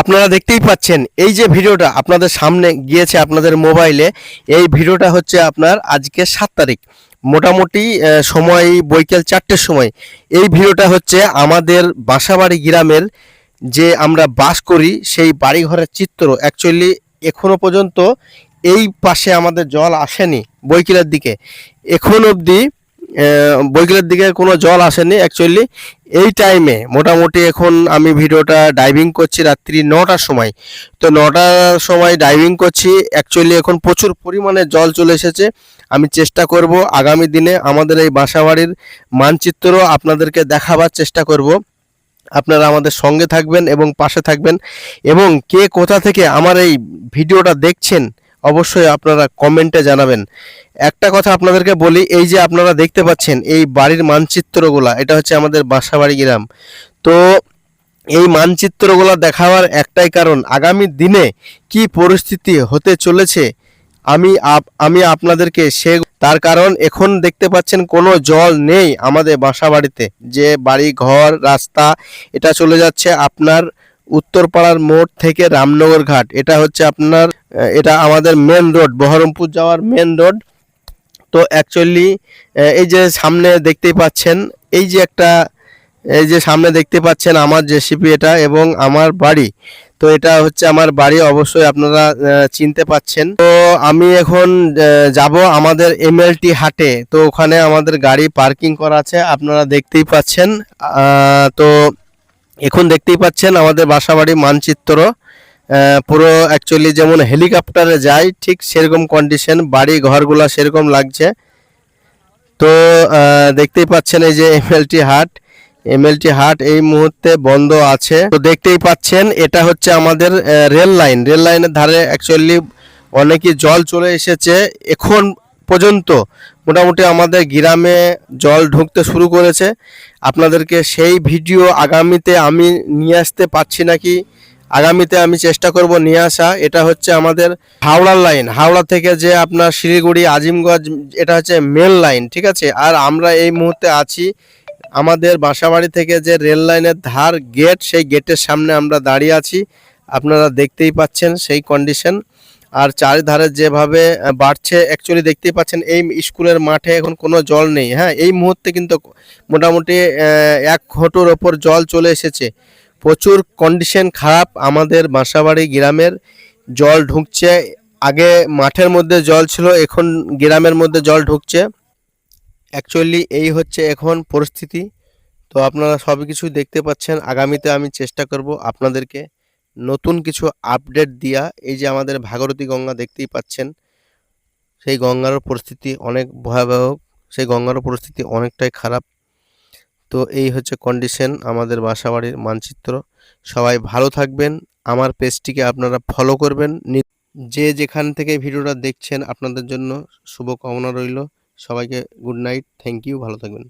আপনারা দেখতেই পাচ্ছেন, এই যে ভিডিওটা আপনাদের সামনে গিয়েছে আপনাদের মোবাইলে, এই ভিডিওটা হচ্ছে আপনার আজকে সাত তারিখ। মোটামুটি সময় বৈকাল চারটের সময়। এই ভিডিওটা হচ্ছে আমাদের বাসাবাড়ি গ্রামের যে আমরা বাস করি, সেই বাড়িঘরের চিত্র। অ্যাকচুয়ালি এখনও পর্যন্ত এই পাশে আমাদের জল আসেনি বৈকিলের দিকে। এখন অবধি বৈকিলের দিকে কোনো জল আসেনি। অ্যাকচুয়ালি এই টাইমে মোটামুটি এখন আমি ভিডিওটা ডাইভিং করছি রাত্রি নটার সময়। তো নটার সময় ডাইভিং করছি অ্যাকচুয়ালি এখন প্রচুর পরিমাণে জল চলে এসেছে। আমি চেষ্টা করব আগামী দিনে আমাদের এই বাসাবাড়ির মানচিত্র আপনাদেরকে দেখাবার চেষ্টা করব। আপনারা আমাদের সঙ্গে থাকবেন এবং পাশে থাকবেন। এবং কে কোথা থেকে আমার এই ভিডিওটা দেখছেন অবশ্যই আপনারা কমেন্টে জানাবেন। একটা কথা আপনাদেরকে বলি, এই যে আপনারা দেখতে পাচ্ছেন এই বাড়ির মানচিত্রগুলা, এটা হচ্ছে আমাদের বাসাবাড়ি গ্রাম। তো এই মানচিত্রগুলো দেখাবার একটাই কারণ, আগামী দিনে কি পরিস্থিতি হতে চলেছে, আমি আমি আপনাদেরকে সে তার কারণ এখন দেখতে পাচ্ছেন কোনো জল নেই আমাদের বাসা বাড়িতে যে বাড়ি, ঘর, রাস্তা, এটা চলে যাচ্ছে আপনার উত্তরপাড়ার মোড় থেকে রামনগর ঘাট। এটা হচ্ছে আপনার এটা আমাদের মেন রোড বহরমপুর যাওয়ার মেন রোড তো অ্যাকচুয়ালি এই যে সামনে দেখতেই পাচ্ছেন, এই যে একটা, এই যে সামনে দেখতে পাচ্ছেন আমার জেসিপি এটা এবং আমার বাড়ি। তো এটা হচ্ছে আমার বাড়ি, অবশ্যই আপনারা চিনতে পাচ্ছেন। তো আমি এখন যাব আমাদের এমএলটি হাটে। তো ওখানে আমাদের গাড়ি পার্কিং করা আছে, আপনারা দেখতেই পাচ্ছেন। তো এখন দেখতেই পাচ্ছেন আমাদের বাসাবাড়ি মানচিত্র। পুরো অ্যাকচুয়ালি যেমন হেলিকপ্টারে যায়, ঠিক সেরকম কন্ডিশন বাড়ি ঘরগুলো সেরকম লাগছে। তো দেখতেই পাচ্ছেন এই যে এমএলটি হাট। এমএলটি হাট এই মুহূর্তে বন্ধ আছে। তো দেখতেই পাচ্ছেন, এটা হচ্ছে আমাদের রেল লাইন রেল লাইনের ধারে অ্যাকচুয়ালি অনেকই জল চলে এসেছে। এখন পর্যন্ত মোটামুটি আমাদের গ্রামে জল ঢুকতে শুরু করেছে। আপনাদেরকে সেই ভিডিও আগামীতে আমি নিয়ে আসতে পারছি নাকি আগামীতে আমি চেষ্টা করব নিয়ে আসা। এটা হচ্ছে আমাদের হাওড়ার লাইন। হাওড়া থেকে যে আপনার শিলিগুড়ি, আজিমগঞ্জ, এটা হচ্ছে মেন লাইন ঠিক আছে? আর আমরা এই মুহূর্তে আছি আমাদের বাসাবাড়ি থেকে যে রেল লাইনের ধার গেট সেই গেটের সামনে আমরা দাঁড়িয়ে আছি। আপনারা দেখতেই পাচ্ছেন সেই কন্ডিশন আর চারিধারে যেভাবে বাড়ছে অ্যাকচুয়ালি দেখতেই পাচ্ছেন এই স্কুলের মাঠে এখন কোনো জল নেই। হ্যাঁ এই মুহূর্তে কিন্তু মোটামুটি এক ঘটুর ওপর জল চলে এসেছে। প্রচুর কন্ডিশন খারাপ, আমাদের বাসাবাড়ি গ্রামের জল ঢুকছে। আগে মাঠের মধ্যে জল ছিল, এখন গ্রামের মধ্যে জল ঢুকছে। অ্যাকচুয়ালি এই হচ্ছে এখন পরিস্থিতি। তো আপনারা সব কিছুই দেখতে পাচ্ছেন। আগামীতে আমি চেষ্টা করব আপনাদেরকে নতুন কিছু আপডেট দিয়া। এই যে আমাদের ভাগরতী গঙ্গা দেখতেই পাচ্ছেন। সেই গঙ্গারও পরিস্থিতি অনেক ভয়াবহ। সেই গঙ্গারও পরিস্থিতি অনেকটাই খারাপ। তো এই হচ্ছে কন্ডিশন আমাদের বাসাবাড়ির মানচিত্র। সবাই ভালো থাকবেন, আমার পেজটিকে আপনারা ফলো করবেন। যে যেখান থেকে ভিডিওটা দেখছেন, আপনাদের জন্য শুভকামনা রইল। সবাইকে গুড নাইট থ্যাংক ইউ ভালো থাকবেন।